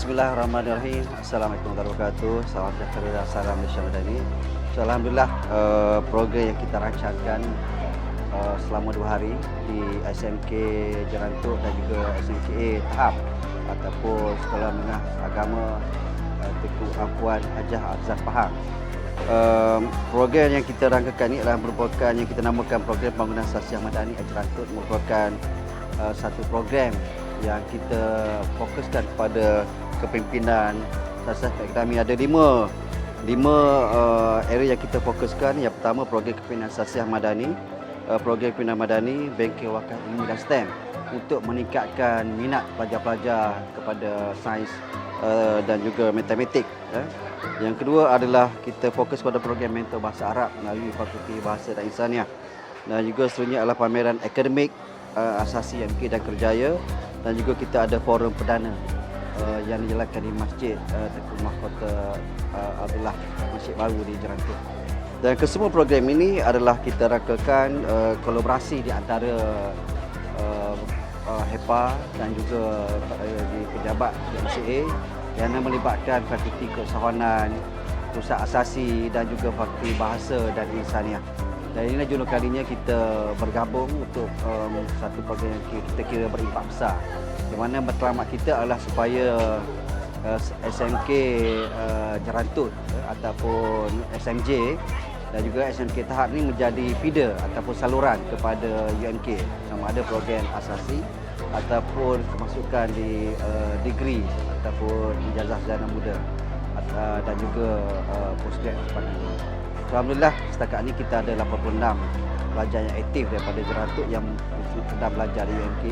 Bismillahirrahmanirrahim. Assalamualaikum warahmatullahi wabarakatuh. Salam sejahtera salam Malaysia Madani. So, Alhamdulillah, uh, program yang kita rancangkan uh, selama dua hari di SMK Jerantuk dan juga SMKA Tahap ataupun Sekolah Menengah Agama uh, Teku Apuan Hajah Afzal Pahang. Um, program yang kita rangkakan ini adalah merupakan yang kita namakan program pembangunan Sasiah Madani Jerantuk merupakan uh, satu program yang kita fokuskan kepada kepimpinan. Sasiah Akademi ada lima. Lima uh, area yang kita fokuskan. Yang pertama program kepimpinan Sasiah Madani uh, program kepimpinan Madani bengkel wakaf ilmu dan STEM. Untuk meningkatkan minat pelajar-pelajar kepada sains uh, dan juga matematik eh. yang kedua adalah kita fokus pada program mentor bahasa Arab melalui Fakulti Bahasa dan Insaniah. Dan juga seterusnya adalah pameran akademik uh, asasi MK dan Kerjaya dan juga kita ada forum perdana uh, yang dijalankan di Masjid uh, Tengku Mahkota uh, Abdullah Masjid Baru di Jerantuk. Dan kesemua program ini adalah kita rangkakan uh, kolaborasi di antara uh, uh, HEPA dan juga uh, di pejabat MCA yang melibatkan Fakulti Keusahawanan, Pusat Asasi dan juga Fakulti Bahasa dan Insaniah. Dan inilah juluh kalinya kita bergabung untuk um, satu program yang kita kira berimpak besar. Di mana matlamat kita adalah supaya uh, SMK uh, Jerantut uh, ataupun SMJ dan juga SMK Tahap ini menjadi feeder ataupun saluran kepada UMK sama ada program asasi ataupun kemasukan di uh, degree ataupun ijazah sarjana muda uh, dan juga uh, postgrad sepanjang Alhamdulillah setakat ini kita ada 86 pelajar yang aktif daripada Jerantuk yang sedang belajar di UMK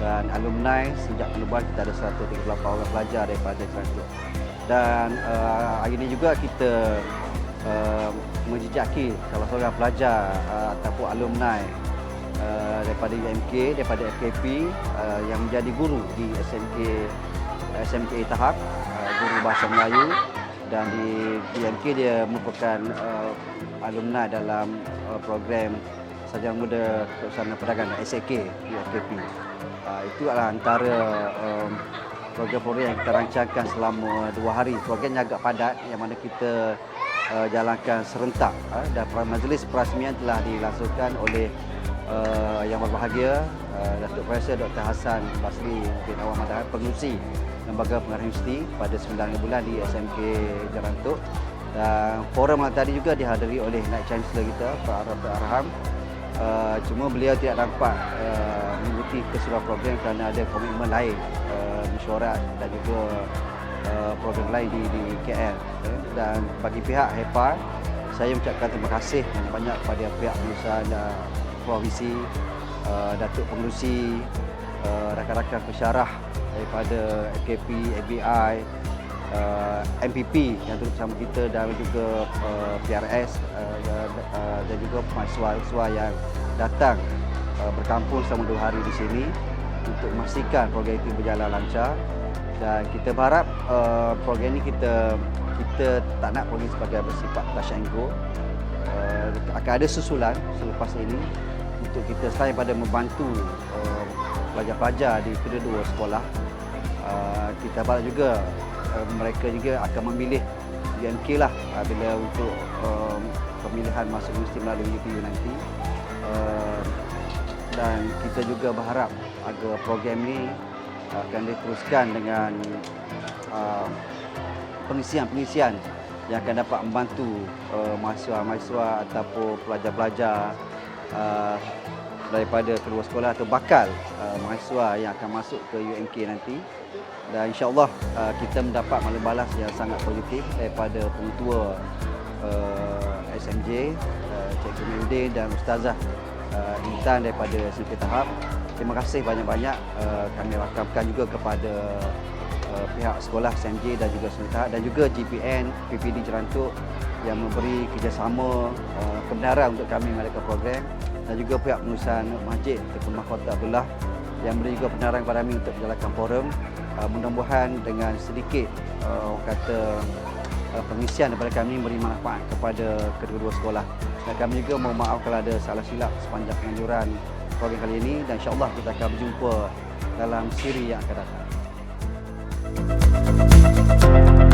dan alumni sejak penubuhan kita ada 138 orang pelajar daripada Jerantuk. Dan uh, hari ini juga kita uh, menjejaki salah seorang pelajar uh, ataupun alumni uh, daripada UMK, daripada FKP uh, yang menjadi guru di SMK SMK Tahap, uh, guru Bahasa Melayu dan di BMK dia merupakan uh, alumni dalam uh, program Sarjana Muda Keusahawanan Perdagangan SAK di FKP. Uh, itu adalah antara um, program-program yang kita rancangkan selama dua hari. Programnya agak padat yang mana kita uh, jalankan serentak uh, dan majlis perasmian telah dilangsungkan oleh uh, yang berbahagia uh, Datuk Profesor Dr. Hassan Basri bin Awam Madahan, pengurusi Lembaga Pengarah Universiti pada 9 bulan di SMK Jerantuk. Dan forum yang tadi juga dihadiri oleh Naib Chancellor kita, Pak Arab Arham. Uh, cuma beliau tidak dapat uh, mengikuti keseluruhan program kerana ada komitmen lain, uh, mesyuarat dan juga uh, program lain di, di KL. Okay. Dan bagi pihak HEPA, saya mengucapkan terima kasih banyak-banyak kepada pihak pengurusan dan provinsi, uh, Datuk Pengurusi, uh, rakan-rakan pesyarah daripada FKP, ABI, uh, MPP yang turut bersama kita dan juga uh, PRS uh, uh, dan juga mahasiswa-mahasiswa yang datang uh, berkampung selama dua hari di sini untuk memastikan program itu berjalan lancar. Dan kita berharap uh, program ini kita kita tak nak program sebagai bersifat touch and go. Uh, akan ada susulan selepas ini untuk kita selain pada membantu uh, pelajar-pelajar di kedua-dua sekolah uh, kita harap juga uh, mereka juga akan memilih UMK lah uh, bila untuk um, pemilihan masuk universiti melalui UPU nanti. uh, dan kita juga berharap agar program ini akan diteruskan dengan uh, pengisian-pengisian yang akan dapat membantu uh, mahasiswa-mahasiswa ataupun pelajar-pelajar uh, daripada kedua sekolah atau bakal mahasiswa yang akan masuk ke UMK nanti. Dan insyaAllah kita mendapat malam balas yang sangat positif daripada pengetua SMJ Cikgu Miudin dan Ustazah uh, Intan daripada SMK Tahap. Terima kasih banyak-banyak uh, kami rakamkan juga kepada uh, pihak sekolah SMJ dan juga SMK Tahap dan juga GPN PPD Jerantuk yang memberi kerjasama uh, kebenaran untuk kami mengadakan program dan juga pihak pengurusan masjid Tengku Mahkota Abdullah yang beri juga penaran kepada kami untuk menjalankan forum uh, mudah-mudahan dengan sedikit uh, kata uh, pengisian daripada kami beri manfaat kepada kedua-dua sekolah dan kami juga mohon maaf kalau ada salah silap sepanjang penganjuran program kali ini dan insyaAllah kita akan berjumpa dalam siri yang akan datang. wabarakatuh.